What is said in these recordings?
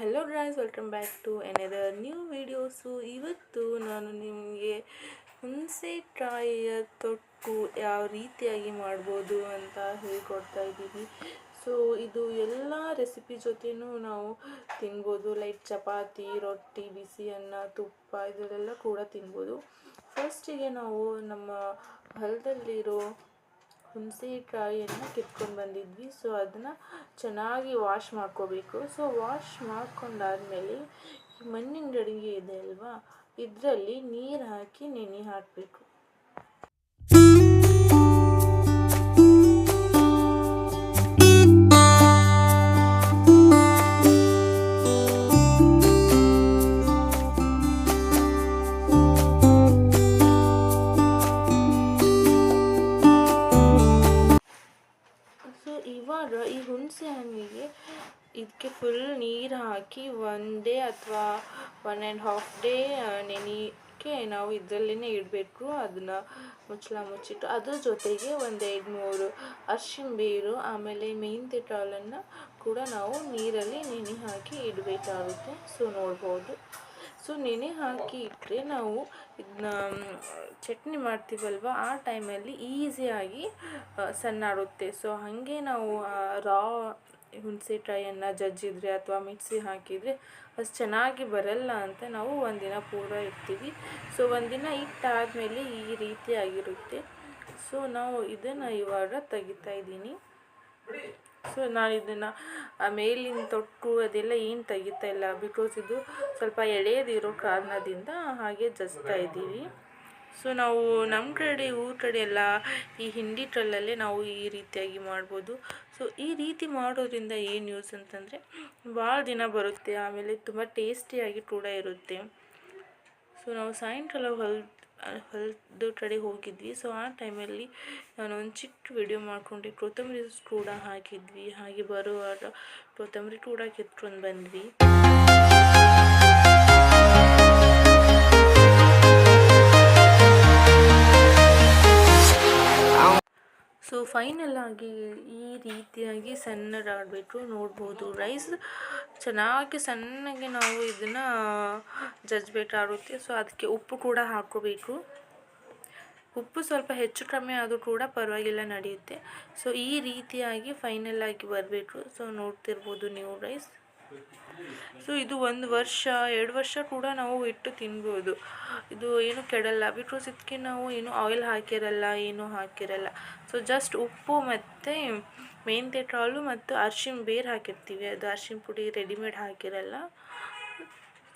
Hello guys welcome back to another new videos ಇವತ್ತು ನಾನು ನಿಮಗೆ ಹುಣಸೆಕಾಯಿಯ ತೊಟ್ಟು ಯಾವ ರೀತಿಯಾಗಿ ಮಾಡ್ಬೋದು ಅಂತ ಹೇಳ್ಕೊಡ್ತಾ ಇದ್ದೀನಿ ಸೊ ಇದು ಎಲ್ಲ ರೆಸಿಪಿ ಜೊತೆನೂ ನಾವು ತಿನ್ಬೋದು. ಲೈಕ್ ಚಪಾತಿ, ರೊಟ್ಟಿ ಬಿಸಿ ಅನ್ನ ತುಪ್ಪ ಇದರಲ್ಲೆಲ್ಲ ಕೂಡ ತಿನ್ಬೋದು. ಫಸ್ಟಿಗೆ ನಾವು ನಮ್ಮ ಹೊಲದಲ್ಲಿರೋ ಹುಣಸೆಕಾಯಿಯನ್ನು ಕಿತ್ಕೊಂಡು ಬಂದಿದ್ವಿ. ಸೊ ಅದನ್ನು ಚೆನ್ನಾಗಿ ವಾಶ್ ಮಾಡ್ಕೋಬೇಕು. ಸೊ ವಾಶ್ ಮಾಡ್ಕೊಂಡಾದ್ಮೇಲೆ ಮಣ್ಣಿನ ಗಡಿಗೆ ಇದೆ ಅಲ್ವಾ? ಇದರಲ್ಲಿ ನೀರು ಹಾಕಿ ನೆನೆ ಹಾಕಬೇಕು. ಇದಕ್ಕೆ ಫುಲ್ ನೀರು ಹಾಕಿ ಒನ್ ಡೇ ಅಥವಾ ಒನ್ ಆ್ಯಂಡ್ ಹಾಫ್ ಡೇ ನೆನೆಯೋಕ್ಕೆ ನಾವು ಇದರಲ್ಲೇ ಇಡಬೇಕು. ಅದನ್ನು ಮುಚ್ಚಳ ಮುಚ್ಚಿಟ್ಟು ಅದ್ರ ಜೊತೆಗೆ ಒಂದು ಎರಡು ಮೂರು ಅರ್ಶಿನ ಬೇರು, ಆಮೇಲೆ ಮೆಹಂದಿ ಕಾಳನ್ನು ಕೂಡ ನಾವು ನೀರಲ್ಲಿ ನೆನೆ ಹಾಕಿ ಇಡಬೇಕಾಗುತ್ತೆ. ಸೊ ನೋಡ್ಬೋದು. ಸೊ ನೆನೆ ಹಾಕಿ ಇಟ್ಟರೆ ನಾವು ಇದನ್ನ ಚಟ್ನಿ ಮಾಡ್ತೀವಲ್ವ, ಆ ಟೈಮಲ್ಲಿ ಈಸಿಯಾಗಿ ಸಣ್ಣಾಡುತ್ತೆ ಸೊ ಹಾಗೆ ನಾವು ರಾ ಹುಣಸೆಕಾಯನ್ನು ಜಜ್ಜಿದರೆ ಅಥವಾ ಮಿಕ್ಸಿ ಹಾಕಿದರೆ ಅಷ್ಟು ಚೆನ್ನಾಗಿ ಬರಲ್ಲ ಅಂತ ನಾವು ಒಂದಿನ ಪೂರ ಇಡ್ತೀವಿ. ಸೊ ಒಂದಿನ ಇಟ್ಟಾದಮೇಲೆ ಈ ರೀತಿಯಾಗಿರುತ್ತೆ ಸೊ ನಾವು ಇದನ್ನು ಇವಾಗ ತೆಗಿತಾ ಇದ್ದೀನಿ. ಸೊ ನಾನು ಇದನ್ನು ಮೇಲಿನ ತೊಟ್ಟು ಅದೆಲ್ಲ ಏನು ತೆಗಿತಾ ಇಲ್ಲ ಬಿಕಾಸ್ ಇದು ಸ್ವಲ್ಪ ಎಳೆಯದಿರೋ ಕಾರಣದಿಂದ ಹಾಗೆ ಜಜ್ತಾ ಇದ್ದೀವಿ. ಸೊ ನಾವು ನಮ್ಮ ಕಡೆ, ಊರ ಕಡೆ ಎಲ್ಲ ಈ ಹಿಂಡಿ ಟ್ರಲ್ಲಲ್ಲೇ ನಾವು ಈ ರೀತಿಯಾಗಿ ಮಾಡ್ಬೋದು. ಸೊ ಈ ರೀತಿ ಮಾಡೋದ್ರಿಂದ ಏನು ಯೂಸ್ ಅಂತಂದರೆ, ಭಾಳ ದಿನ ಬರುತ್ತೆ, ಆಮೇಲೆ ತುಂಬ ಟೇಸ್ಟಿಯಾಗಿ ಕೂಡ ಇರುತ್ತೆ. ಸೊ ನಾವು ಸಾಯಂಕಾಲ ಹೊಲ್ ಹೊಲದ ಕಡೆ ಹೋಗಿದ್ವಿ. ಸೊ ಆ ಟೈಮಲ್ಲಿ ನಾನು ಒಂದು ಚಿಕ್ಕ ವಿಡಿಯೋ ಮಾಡಿಕೊಂಡು. ಕೊತ್ತಂಬರಿ ಕೂಡ ಹಾಕಿದ್ವಿ. ಹಾಗೆ ಬರುವಾಗ ಕೊತ್ತಂಬರಿ ಕೂಡ ಕಿತ್ಕೊಂಡು ಬಂದ್ವಿ. ಫೈನಲ್ ಆಗಿ ಈ ರೀತಿಯಾಗಿ ಸಣ್ಣದಾಗಬೇಕು ನೋಡ್ಬೋದು. ರೈಸ್ ಚೆನ್ನಾಗಿ ಸಣ್ಣಗೆ ನಾವು ಇದನ್ನು ಜಜ್ಬೇಕಾಗುತ್ತೆ ಸೊ ಅದಕ್ಕೆ ಉಪ್ಪು ಕೂಡ ಹಾಕೋಬೇಕು ಉಪ್ಪು ಸ್ವಲ್ಪ ಹೆಚ್ಚು ಕಮ್ಮಿ ಆದರೂ ಕೂಡ ಪರವಾಗಿಲ್ಲ ನಡೆಯುತ್ತೆ. ಸೊ ಈ ರೀತಿಯಾಗಿ ಫೈನಲ್ ಆಗಿ ಬರಬೇಕು. ಸೊ ನೋಡ್ತಿರ್ಬೋದು ನೀವು ರೈಸ್ ಸೊ ಇದು ಒಂದು ವರ್ಷ, ಎರಡು ವರ್ಷ ಕೂಡ ನಾವು ಇಟ್ಟು ತಿನ್ಬೋದು. ಇದು ಏನು ಕೆಡಲ್ಲ. ಬಿಕಾಸ್ ಇದಕ್ಕೆ ನಾವು ಏನು ಆಯಿಲ್ ಹಾಕಿರಲ್ಲ, ಏನು ಹಾಕಿರಲ್ಲ. ಸೊ ಜಸ್ಟ್ ಉಪ್ಪು ಮತ್ತು ಮೆಂತ್ಯ ಕಾಳು ಮತ್ತು ಅರ್ಶಿಣ ಬೇರು ಹಾಕಿರ್ತೀವಿ. ಅದು ಅರ್ಶಿಣ ಪುಡಿ ರೆಡಿಮೇಡ್ ಹಾಕಿರಲ್ಲ.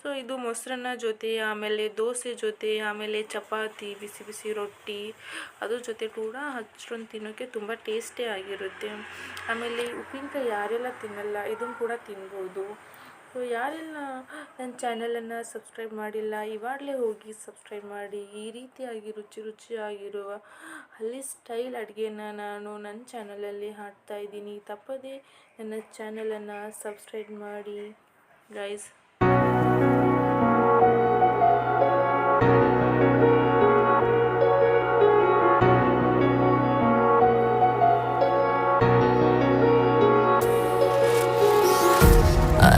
ಸೊ ಇದು ಮೊಸರನ್ನ ಜೊತೆ, ಆಮೇಲೆ ದೋಸೆ ಜೊತೆ, ಆಮೇಲೆ ಚಪಾತಿ, ಬಿಸಿ ಬಿಸಿ ರೊಟ್ಟಿ, ಅದ್ರ ಜೊತೆ ಕೂಡ ಅಷ್ಟೊಂದು ತಿನ್ನೋಕ್ಕೆ ತುಂಬ ಟೇಸ್ಟಿ ಆಗಿರುತ್ತೆ. ಆಮೇಲೆ ಉಪ್ಪಿನಕಾಯಿ ಯಾರೆಲ್ಲ ತಿನ್ನಲ್ಲ ಇದನ್ನು ಕೂಡ ತಿನ್ಬೋದು. ಸೊ ಯಾರೆಲ್ಲ ನನ್ನ ಚಾನಲನ್ನು ಸಬ್ಸ್ಕ್ರೈಬ್ ಮಾಡಿಲ್ಲ, ಇವಾಗಲೇ ಹೋಗಿ ಸಬ್ಸ್ಕ್ರೈಬ್ ಮಾಡಿ. ಈ ರೀತಿಯಾಗಿ ರುಚಿ ರುಚಿಯಾಗಿರುವ ಹಳ್ಳಿ ಸ್ಟೈಲ್ ಅಡುಗೆನ ನಾನು ನನ್ನ ಚಾನಲಲ್ಲಿ ಹಾಕ್ತಾ ಇದ್ದೀನಿ. ತಪ್ಪದೇ ನನ್ನ ಚಾನಲನ್ನು ಸಬ್ಸ್ಕ್ರೈಬ್ ಮಾಡಿ guys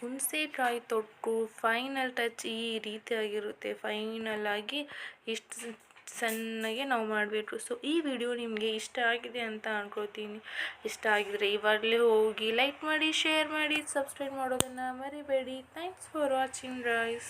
ಹುಣಸೆಕಾಯಿ ತೊಟ್ಟು ಫೈನಲ್ ಟಚ್ ಈ ರೀತಿಯಾಗಿರುತ್ತೆ. ಫೈನಲ್ ಆಗಿ ಇಷ್ಟು ಸಣ್ಣಗೆ ನಾವು ಮಾಡಬೇಕು ಸೊ ಈ ವಿಡಿಯೋ ನಿಮಗೆ ಇಷ್ಟ ಆಗಿದೆ ಅಂತ ಅನ್ಕೋತೀನಿ ಇಷ್ಟ ಆಗಿದ್ರೆ ಇವಾಗಲೇ ಹೋಗಿ ಲೈಕ್ ಮಾಡಿ ಶೇರ್ ಮಾಡಿ ಸಬ್ಸ್ಕ್ರೈಬ್ ಮಾಡೋದನ್ನು ಮರಿಬೇಡಿ. Thanks for watching rice